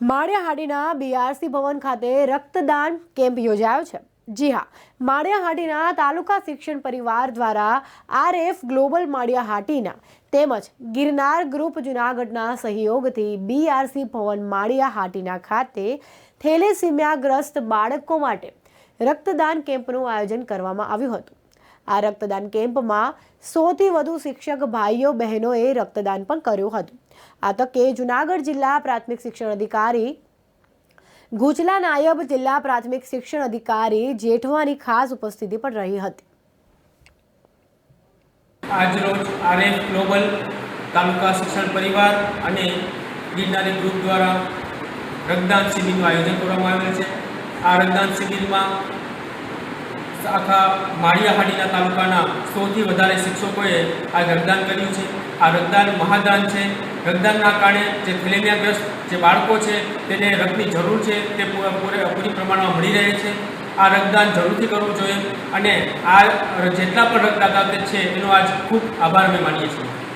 Maliya Hatina BRC ભવન ખાતે રક્તદાન camp યોજાયો છે. જી હા, માળિયાહાટીના તાલુકા શિક્ષણ પરિવાર દ્વારા આરએફ ગ્લોબલ માળિયાહાટીના તેમજ ગિરનાર ગ્રુપ જુનાગઢના સહયોગથી બીઆરસી ભવન માળિયાહાટીના ખાતે થેલેસીમિયાગ્રસ્ત બાળકો માટે રક્તદાન કેમ્પનું આયોજન કરવામાં આવ્યું હતું. આ રક્તદાન કેમ્પમાં સોથી વધુ શિક્ષક ભાઈઓ બહેનોએ રક્તદાન પણ કર્યું હતું. આ તકે જુનાગઢ જિલ્લા પ્રાથમિક શિક્ષણ અધિકારી, ગુજલા નાયબ જિલ્લા પ્રાથમિક શિક્ષણ અધિકારી જેઠવાની ખાસ ઉપસ્થિતિ પણ રહી હતી. આજરોજ આરએફ ગ્લોબલ, તાલુકા શિક્ષણ પરિવાર અને ગિરનારી ગ્રુપ દ્વારા રક્તદાન શિબિરનું આયોજન કરવામાં આવેલ છે. આ રક્તદાન શિબિરમાં આખા માળિયાહાડીના તાલુકાના સૌથી વધારે શિક્ષકોએ આ રક્તદાન કર્યું છે. આ રક્તદાન મહાદાન છે. રક્તદાનના કારણે જે થેલેમિયાગ્રસ્ત જે બાળકો છે, તેને રક્તની જરૂર છે, તે પૂરા પૂરે, પૂરી પ્રમાણમાં મળી રહે છે. આ રક્તદાન જરૂરથી કરવું જોઈએ અને આ જેટલા પણ રક્તદાતા છે, એનો આજ ખૂબ આભાર અમે માનીએ છીએ.